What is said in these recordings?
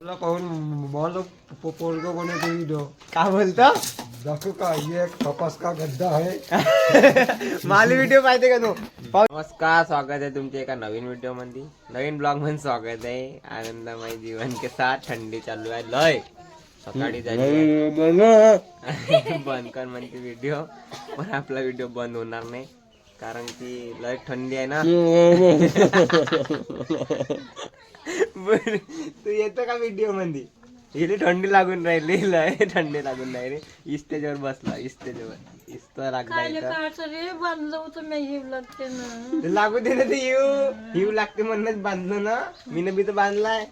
तुला पाहून बॉल पोरग बनवते व्हिडिओ का बोलतो? दाखव का ये एक कपास का गड्ढा है माल व्हिडिओ पाहिजे का तू? नमस्कार स्वागत आहे तुमच्या एका नवीन व्हिडिओमध्ये नवीन ब्लॉगमध्ये स्वागत आहे. आनंदमय जीवन के साथ थंडी चालू आहे. लय! सकाळी झाली बंद कर म्हणते व्हिडिओ पण आपला व्हिडिओ बंद होणार नाही. कारण की लय थंडी आहे ना. बर तू येतो का व्हिडिओमध्ये? इथे थंडी लागून राहिली लय थंडी लागून राहिली. इस्टेजवर बसला इस्टेजवर इस्त लागला इथं. रे बांधलं होतं मी हिव लागते ना. लागू दे ना ते येऊ हिव लागते म्हणूनच बांधलो ना. मी बी तर बांधलाय.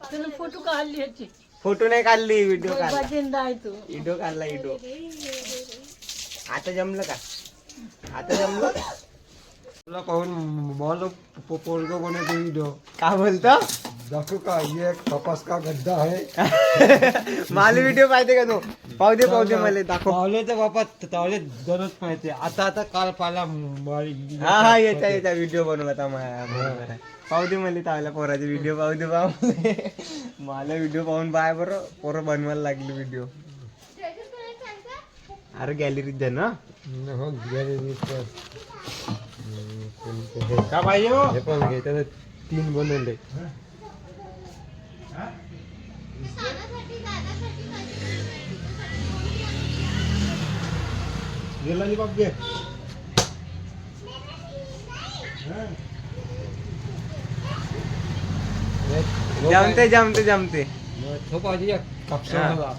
त्यानं फोटो काढली ह्याची. फोटो नाही काढली व्हिडिओ काढला. बाजेंदा आहे तो. व्हिडिओ काढला व्हिडिओ आता जमलं का? आता जमलं? तुला पाहून बॉल पोरग बनवते व्हिडिओ का बोलतो? दाखव का ये एक कपास का गड्ढा है मला व्हिडिओ पाहिजे का तू? पाहू दे पाहू दे मला दाखव. पावले तर बापा तावले दररोज पाहिजे आता आता काल पाला हा हा येता येता. व्हिडिओ बनवला आता मा- बरोबर आहे. पाहू दे मला तावल्या पोराचे व्हिडिओ पाहू दे पाहू दे. मला व्हिडिओ पाहून पाय बरं. पोरं बनवायला लागली व्हिडिओ अरे गॅलरीत जा ना. हो, gallery चं. हम्म, कोणते हे का पाहिजे हे पण घे त्याने तीन बनवले. गेला बाप घे जमते जमते जमते. तो पाहिजे एक कापसावाला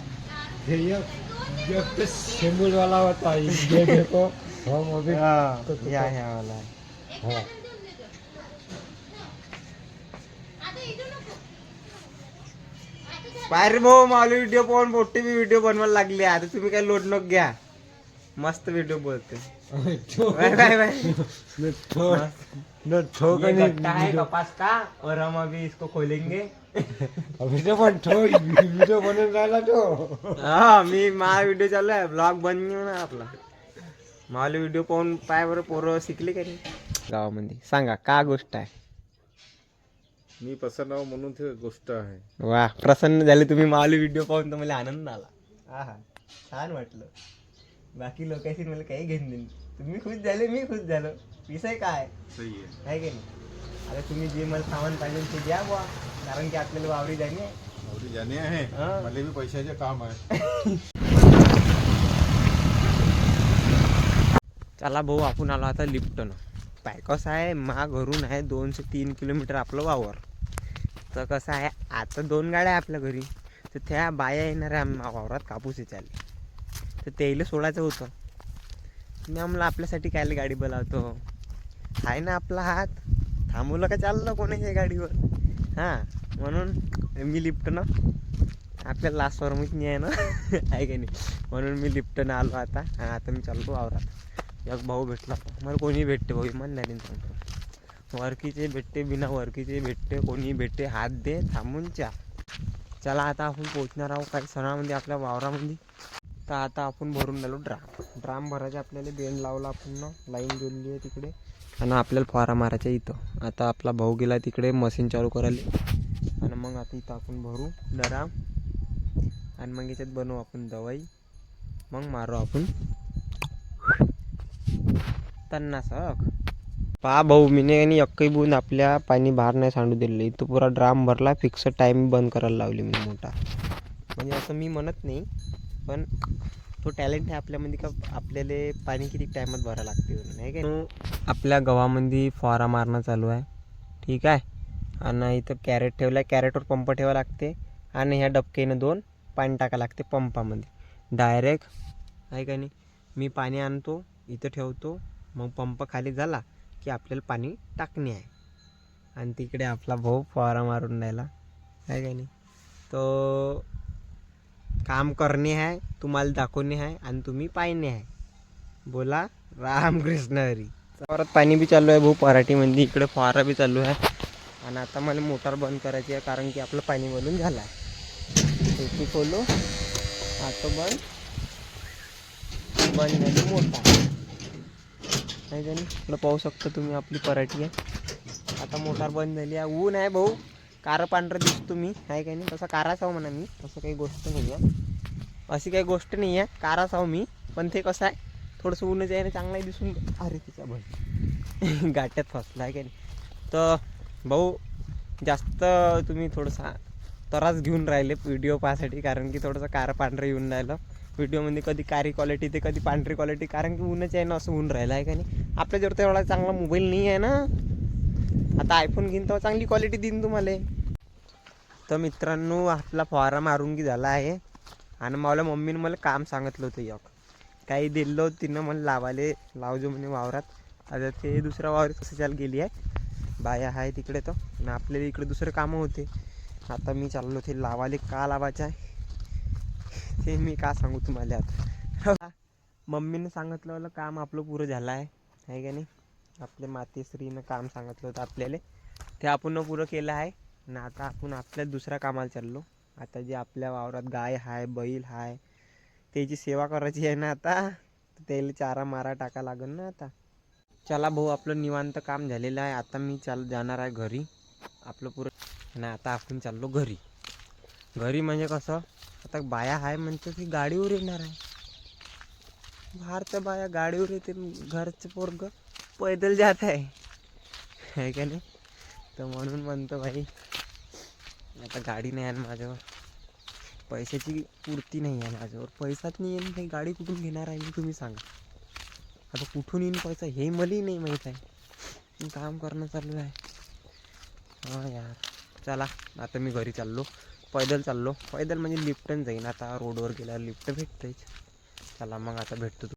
हे एक एक ते शेंबूलवाला होता ये देखो हम अभी या वाला. हाँ. पाय रे भाऊ मला व्हिडिओ पाहून मोठी बी व्हिडिओ बनवायला लागली आता तुम्ही काय लोड नको घ्या. मस्त व्हिडिओ बोलते. बाय ये गट्टा है कपास का? और हम अभी इसको खोलेंगे. अभी तो पण ठो व्हिडिओ बनवून राहिला तो. हा मी माझा व्हिडिओ चालू आहे. ब्लॉग बनवू ना आपला. मला व्हिडिओ पाहून पाय बरं पोरं शिकले का नाही? गावामध्ये. सांगा का गोष्ट आहे? मी पसरनाव म्हणून ते गोष्ट आहे. वा प्रसन्न झाले तुम्ही. मालू व्हिडिओ पाहून तर मला आनंद आला. हा हा छान वाटलं. बाकी लोकांशी मला काही देणं नाही. तुम्ही खुश झाले मी खुश झालो. विषय काय? सही आहे. आहे की नाही? आता तुम्ही जे मला सामान पाहिजे ते द्या बुवा. कारण की आपल्याला वावरी जाणे आहे. नवरी जाणे आहे. हा. मला बी पैशाचे काम आहे. चला भाऊ आपण आलो आता लिफ्टनं पाय कसं आहे मा घरून आहे दोनशे तीन किलोमीटर आपलं वावर. तर कसं आहे आता दोन गाड्या आहे आपल्या घरी. तर त्या बाया येणाऱ्या आम- वावरात कापूस चालले तर त्याला सोडायचं होतं. मी आम्हाला आपल्यासाठी कायला गाडी बोलावतो? आहे ना आपला हात. थांबवलं का चाललं कोणाच्या गाडीवर? हां. म्हणून मी लिफ्टनं आपल्या लास्ट फॉर्मच नाही आहे ना? आहे का नाही? म्हणून मी लिफ्टनं आलो आता आणि आता मी चालतो वावरात. एक भाऊ भेटला. मला कोणी भेटते भाऊ इमानदारीने सांगतो. वरकीचे भेटते बिना वरकीचे भेटते कोणी भेटते हात दे थांबून चा चला आता आपण पोचणार आहोत काही सणामध्ये आपल्या वावरामध्ये. तर आता आपण भरून झालो ड्राम. ड्राम भरायचे आपल्याला बेंड लावला आपण लाईन जोडली आहे तिकडे. आणि आपल्याला फवारा मारायचा इथं. आता आपला भाऊ गेला तिकडे मशीन चालू करायला. आणि मग आता इथं आपण भरू डराम. आणि मग याच्यात बनवू आपण दवाई. मग मारू आपण तन्नासक पहा भाऊ मीने आणि अक्कई बुंद आपल्या पाणी बाहेर नाही सांडू दिले इथं पुरा ड्राम भरला फिक्स टाईम बंद करायला लावली मी मोठा. म्हणजे असं मी म्हणत नाही पण तो टॅलेंट आहे आपल्यामध्ये का आपल्याला पाणी किती टायमात भरावं लागते नाही का? आपल्या गव्हामध्ये फवारा मारणं चालू आहे. ठीक आहे? आणि इथं कॅरेट ठेवलं आहे कॅरेटवर पंप ठेवा लागते. आणि ह्या डबक्यानं दोन पाणी टाका लागते पंपामध्ये. डायरेक्ट आहे का नाही? मी पाणी आणतो इथं ठेवतो. मग पंप खाली झाला की आपल्याला पाणी टाकणे आहे. आणि तिकडे आपला भाऊ फवारा मारून राहिला. आहे का नाही? तो काम करणे आहे तुम्हाला दाखवणे आहे आणि तुम्ही पाहणे आहे. बोला रामकृष्ण हरी. परत पाणी बी चालू आहे भाऊ पराठीमध्ये इकडे फवारा बी चालू आहे. आणि आता मला मोटार बंद करायची आहे कारण की आपलं पाणी वळून झालं आहे. एसी खोलो आता बंद. बंद झाली मोटार नाही का इकडं पाहू शकता तुम्ही आपली पराठी आहे. आता मोटार बंद झाली आहे. ऊन आहे भाऊ. कार पांढरं दिसतो मी. आहे काही नाही? तसा काराच आहो म्हणा मी. तसं काही गोष्ट नाही आहे. अशी काही गोष्ट नाही आहे. काराच आहो मी. पण ते कसं आहे? थोडंसं ऊनच आहे ना चांगलाही दिसून अरे तिच्या भाई गाट्यात फसला आहे काही नाही? तर भाऊ जास्त तुम्ही थोडंसं त्रास घेऊन राहिले व्हिडिओ पाहासाठी कारण की थोडंसं कार पांढरं येऊन राहिलं. व्हिडिओमध्ये कधी कारी क्वालिटी ते कधी पांढरी क्वालिटी कारण की ऊनच आहे ना असं होऊन राहिलं आहे का नाही? आपल्याजवळ तर एवढा चांगला मोबाईल नाही आहे ना? आता आयफोन घेईन तेव्हा चांगली क्वालिटी देईन तुम्हाला. तर मित्रांनो आपला फवारा मारून की झाला आहे. आणि मला मम्मीनं मला काम सांगितलं होतं एक. काही दिलं तिनं मला लावाले लावजो म्हणे वावरात. आता ते दुसऱ्या वावर कसं चाल गेली आहे? बाया आहे तिकडे तर. आणि आपल्याला इकडे दुसरे कामं होते. आता मी चाललो ते लावाले का लावायचं आहे? ते मी का सांगू तुम्हाला आता? मम्मीनं सांगितलं वालं काम आपलं पुरं झालं आहे आहे का नाही? आपल्या मातेश्रीनं काम सांगितलं होतं आपल्याला. ते आपण पुरं केलं आहे. ना आता आपण आपल्या दुसऱ्या कामाला चाललो. आता जे आपल्या वावरात गाय आहे बैल आहे त्याची सेवा करायची आहे ना आता त्याला चारा मारा टाका लागेल ना आता. चला भाऊ आपलं निवांत काम झालेलं आहे. आता मी चाल जाणार आहे घरी. आपलं पुरं ना आता आपण चाललो घरी. घरी म्हणजे कसं आता बाया आहे म्हणते की गाडीवर येणार आहे. बाहेरच्या बाया गाडीवर येते घरचं पोरग पैदल जात आहे. आहे का नाही? तर म्हणून म्हणतो भाई आता गाडी नाही आहे ना माझ्यावर. पैशाची पूर्ती नाही आहे माझ्यावर. पैसाच नाही येईन काही गाडी कुठून घेणार आहे मी तुम्ही सांगा. आता कुठून येईन पैसा हे मलाही नाही माहीत आहे. काम करणं चालू आहे हां यार चला आता मी घरी चाललो. पैदल चाललो. पैदल म्हणजे लिफ्टन जाईन. आता रोडवर गेल्यावर लिफ्ट भेटतेच चला मग आता भेटतो